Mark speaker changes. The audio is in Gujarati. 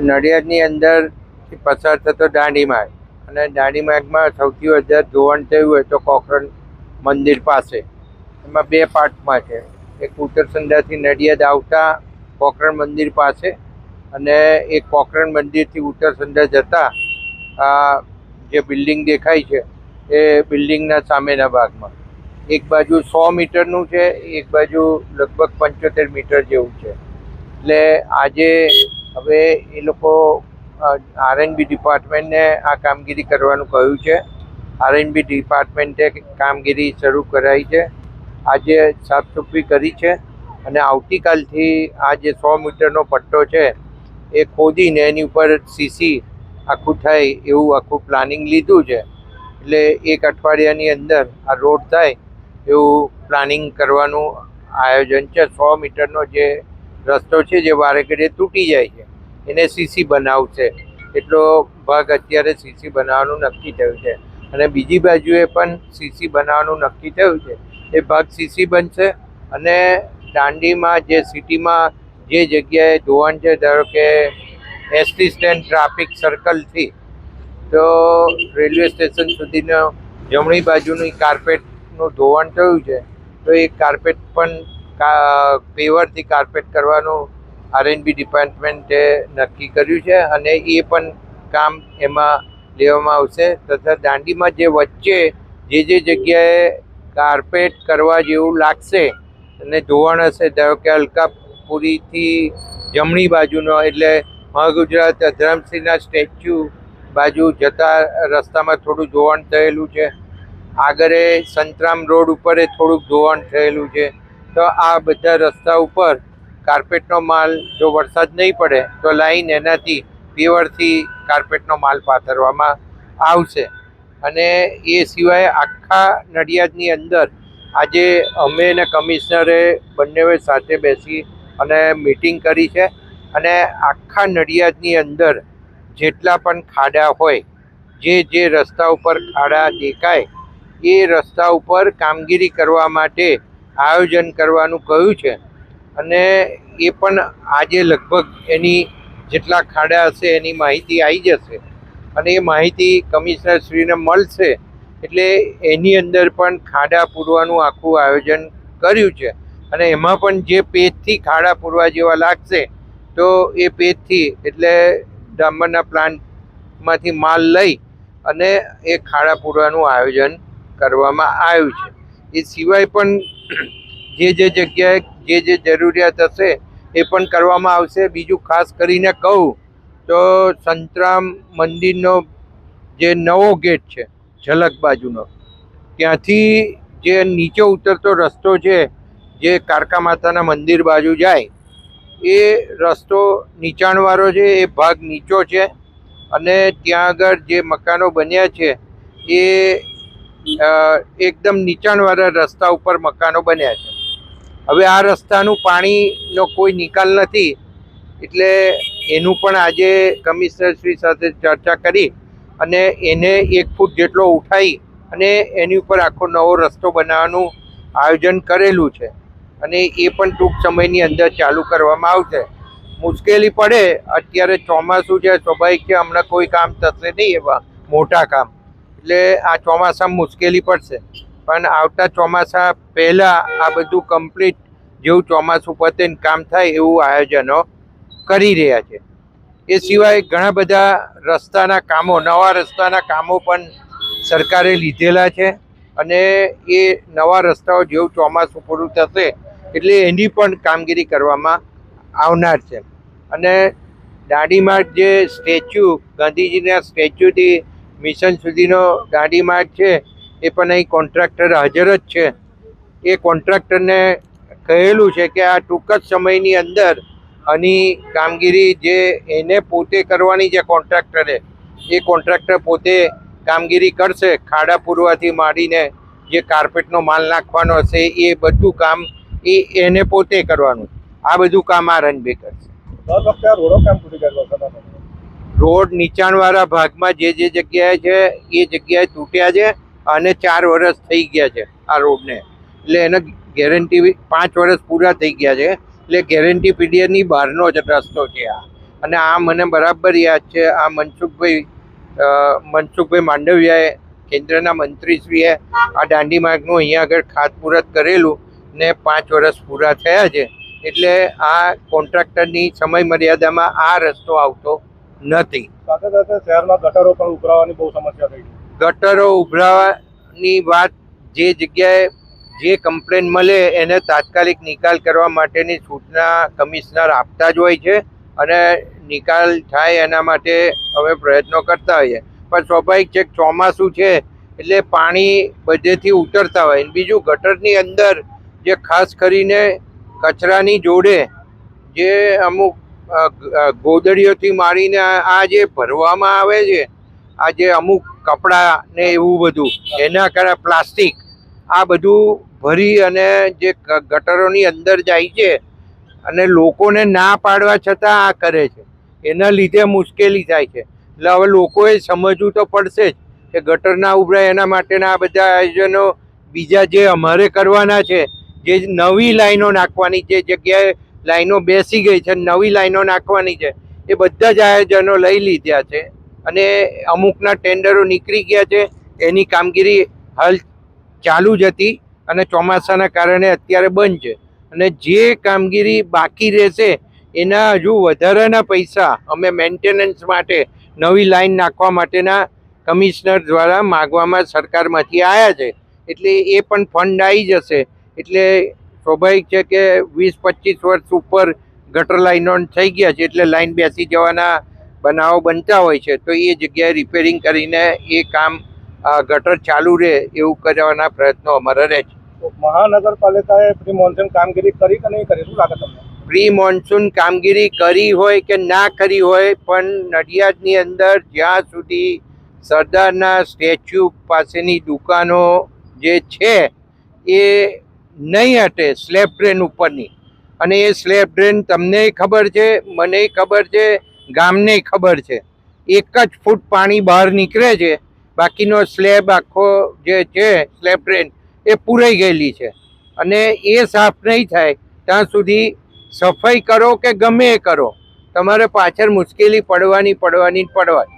Speaker 1: નડિયાદની અંદર પસાર થતો દાંડી માર્ગ. અને દાંડી માર્ગમાં સૌથી વધારે ધોવાણ થયું હોય તો કોકરણ મંદિર પાસે. એમાં બે પાર્ટમાં છે. એક ઉત્તરસંધાથી નડિયાદ આવતા કોકરણ મંદિર પાસે અને એક કોકરણ મંદિરથી ઉત્તરસંધા જતા આ જે બિલ્ડિંગ દેખાય છે એ બિલ્ડિંગના સામેના ભાગમાં. એક બાજુ સો મીટરનું છે, એક બાજુ લગભગ પંચોતેર મીટર જેવું છે. એટલે આજે હવે એ લોકો આરએનબી ડિપાર્ટમેન્ટને આ કામગીરી કરવાનું કહ્યું છે. આરએનબી ડિપાર્ટમેન્ટે કામગીરી શરૂ કરાઈ છે. આજે સાફસૂફી કરી છે અને આવતીકાલથી આ જે સો મીટરનો પટ્ટો છે એ ખોદીને એની ઉપર સીસી આખું થાય એવું આખું પ્લાનિંગ લીધું છે. એટલે એક અઠવાડિયાની અંદર આ રોડ થાય એવું પ્લાનિંગ કરવાનું આયોજન છે. સો મીટરનો જે રસ્તો છે જે વારે ઘડીએ તૂટી જાય છે. એને સીસી બનાવશે. એટલો ભાગ અત્યારે સીસી બનાવવાનું નક્કી થયું છે. અને બીજી બાજુએ પણ સીસી બનાવવાનું નક્કી થયું છે. એ ભાગ સીસી બનશે અને દાંડીમાં જે સિટીમાં જે જગ્યાએ ધોવાણ છે, ધારો કે એસટી સ્ટેન્ડ ટ્રાફિક સર્કલથી તો રેલવે સ્ટેશન સુધીનો જમણી બાજુની કાર્પેટનું ધોવાણ થયું છે. તો એ કાર્પેટ પણ પેવરથી કાર્પેટ કરવાનું આરએનબી ડિપાર્ટમેન્ટે નક્કી કર્યું છે અને એ પણ કામ એમાં લેવામાં આવશે તથા દાંડીમાં જે વચ્ચે જે જે જગ્યાએ કાર્પેટ કરવા જેવું લાગશે અને ધોવાણ હશે, ધારો કે અલકાપુરીથી જમણી બાજુનો એટલે મહાગુજરાત અધરમસિંહના સ્ટેચ્યુ બાજુ જતા રસ્તામાં થોડું ધોવાણ થયેલું છે. આગળ સંતરામ રોડ ઉપર થોડુંક ધોવાણ થયેલું છે. તો આ બધા રસ્તા ઉપર કાર્પેટનો માલ જો વરસાદ નહીં પડે તો લાઈન એનાથી પીવરથી કાર્પેટનો માલ પાથરવામાં આવશે. અને એ સિવાય આખા નડિયાદની અંદર આજે અમે અને કમિશનરે બંનેવે સાથે બેસી અને મિટિંગ કરી છે અને આખા નડિયાદની અંદર જેટલા પણ ખાડા હોય, જે જે રસ્તા ઉપર ખાડા દેખાય, એ રસ્તા ઉપર કામગીરી કરવા માટે આયોજન કરવાનું કહ્યું છે. અને એ પણ આજે લગભગ એની જેટલા ખાડા હશે એની માહિતી આવી જશે. અને એ માહિતી કમિશનરશ્રીને મળશે એટલે એની અંદર પણ ખાડા પૂરવાનું આખું આયોજન કર્યું છે. અને એમાં પણ જે પેજથી ખાડા પૂરવા જેવા લાગશે, તો એ પેજથી એટલે ડામરના પ્લાન્ટમાંથી માલ લઈ અને એ ખાડા પૂરવાનું આયોજન કરવામાં આવ્યું છે. એ સિવાય પણ જે જે જગ્યાએ જે જે જરૂરિયાત હશે એ પણ કરવામાં આવશે. બીજું ખાસ કરીને કહું તો સંતરામ મંદિરનો જે નવો ગેટ છે, ઝલક બાજુનો, ત્યાંથી જે નીચે ઉતરતો રસ્તો છે, જે કારકા માતાના મંદિર બાજુ જાય, એ રસ્તો નીચાણવાળો છે, એ ભાગ નીચો છે અને ત્યાં આગળ જે મકાનો બન્યા છે, એ એકદમ નીચાણવાળા રસ્તા ઉપર મકાનો બન્યા છે. હવે આ રસ્તાનું પાણીનો કોઈ નિકાલ નથી, એટલે એનું પણ આજે કમિશનરશ્રી સાથે ચર્ચા કરી અને એને એક ફૂટ જેટલો ઉઠાવી અને એની ઉપર આખો નવો રસ્તો બનાવવાનું આયોજન કરેલું છે. અને એ પણ ટૂંક સમયની અંદર ચાલુ કરવામાં આવશે. મુશ્કેલી પડે, અત્યારે ચોમાસું છે, સ્વાભાવિક છે, હમણાં કોઈ કામ થશે નહીં એવા મોટા કામ. એટલે આ ચોમાસા મુશ્કેલી પડશે. પણ આવતા ચોમાસા પહેલાં આ બધું કમ્પ્લીટ જેવું ચોમાસું પતે કામ થાય એવું આયોજનો કરી રહ્યા છે. એ સિવાય ઘણા બધા રસ્તાના કામો, નવા રસ્તાના કામો પણ સરકારે લીધેલા છે અને એ નવા રસ્તાઓ જેવું ચોમાસું પૂરું થશે એટલે એની પણ કામગીરી કરવામાં આવનાર છે. અને દાંડી માર્ગ જે સ્ટેચ્યુ, ગાંધીજીના સ્ટેચ્યુથી મિશન સુધીનો દાંડી માર્ગ છે, એ પણ અહીં કોન્ટ્રાક્ટર હાજર જ છે. એ કોન્ટ્રાક્ટરને કહેલું છે કે આ ટૂંક જ સમયની અંદર આની કામગીરી જે એને પોતે કરવાની છે કોન્ટ્રાક્ટરે, એ કોન્ટ્રાક્ટર પોતે કામગીરી કરશે, ખાડા પૂરવાથી માંડીને જે કાર્પેટનો માલ નાખવાનો હશે, એ બધું કામ એ એને પોતે કરવાનું. આ બધું કામ આ રનબે કરશે
Speaker 2: દર રોડ
Speaker 1: નીચાણવાળા ભાગમાં જે જે જગ્યાએ છે, એ જગ્યાએ તૂટ્યા છે અને ચાર વર્ષ થઈ ગયા છે આ રોડને. એટલે એને ગેરંટી પાંચ વર્ષ પૂરા થઈ ગયા છે. એટલે ગેરંટી પીરિયડની બહારનો જ રસ્તો છે આ. અને આ મને બરાબર યાદ છે, આ મનસુખભાઈ મનસુખભાઈ માંડવિયાએ કેન્દ્રના મંત્રીશ્રીએ આ દાંડી માર્ગનું અહીંયા આગળ ખાતમુહૂર્ત કરેલું ને પાંચ વર્ષ પૂરા થયા છે. એટલે આ કોન્ટ્રાક્ટરની સમય મર્યાદામાં આ રસ્તો આવતો નથી.
Speaker 2: સાથે સાથે શહેરમાં ગટરો પણ ઉભરાવાની બહુ સમસ્યા થઈ
Speaker 1: ગટરો ઉભરાવાની વાત જે જગ્યાએ જે કમ્પ્લેન મળે એને તાત્કાલિક નિકાલ કરવા માટેની સૂચના કમિશનર આપતા જ હોય છે અને નિકાલ થાય એના માટે અમે પ્રયત્નો કરતા હોઈએ. પણ સ્વાભાવિક છે ચોમાસું છે એટલે પાણી બધેથી ઉતરતા હોય. બીજું ગટરની અંદર જે ખાસ કરીને કચરાની જોડે જે અમુક ગોદડીઓથી મારીને આ જે ભરવામાં આવે છે, આ જે અમુક કપડાં ને એવું બધું, એના કારણે પ્લાસ્ટિક, આ બધું ભરી અને જે ગટરોની અંદર જાય છે અને લોકોને ના પાડવા છતાં આ કરે છે. એના લીધે મુશ્કેલી થાય છે. એટલે હવે લોકોએ સમજવું તો પડશે જ કે ગટર ના ઉભરાય, એના માટેના આ બધા આયોજનો બીજા જે અમારે કરવાના છે જે નવી લાઈનો નાખવાની જે જગ્યાએ લાઈનો બેસી ગઈ છે, નવી લાઈનો નાખવાની છે. એ બધા જ આયોજનો લઈ લીધા છે અને અમુકના ટેન્ડરો નીકળી ગયા છે. એની કામગીરી હાલ ચાલુ જ હતી અને ચોમાસાના કારણે અત્યારે બંધ છે. અને જે કામગીરી બાકી રહેશે, એના હજુ વધારાના પૈસા અમે મેન્ટેનન્સ માટે નવી લાઈન નાખવા માટેના કમિશનર દ્વારા માગવામાં સરકારમાંથી આવ્યા છે. એટલે એ પણ ફંડ આવી જશે. એટલે સ્વાભાવિક છે કે વીસ પચીસ વર્ષ ઉપર ગટર લાઈનો થઈ ગયા છે એટલે લાઈન બેસી જવાના બનાવો બનતા હોય છે. તો એ જગ્યાએ રિપેરિંગ કરીને એ કામ ગટર ચાલુ રહે એવું કરવાના પ્રયત્નો અમારા રહે છે.
Speaker 2: મહાનગરપાલિકાએ પ્રી મોન્સૂન કામગીરી કરી કે નહીં કરી? શું લાગે તમને?
Speaker 1: પ્રી મોન્સૂન કામગીરી કરી હોય કે ના કરી હોય પણ નડિયાદની અંદર જ્યાં સુધી સરદારના સ્ટેચ્યુ પાસેની દુકાનો જે છે એ નહીં હટે સ્લેબ ડ્રેન ઉપરની. અને એ સ્લેબ ડ્રેન તમને ખબર છે, મને ખબર છે, ગામને ખબર છે. એક જ ફૂટ પાણી બહાર નીકળે છે, બાકીનો સ્લેબ આખો જે છે સ્લેબ ડ્રેન એ પૂરાઈ ગયેલી છે. અને એ સાફ નહીં થાય, ત્યાં સુધી સફાઈ કરો કે ગમે એ કરો. તમારે પાછળ મુશ્કેલી પડવાની પડવાની પડવાની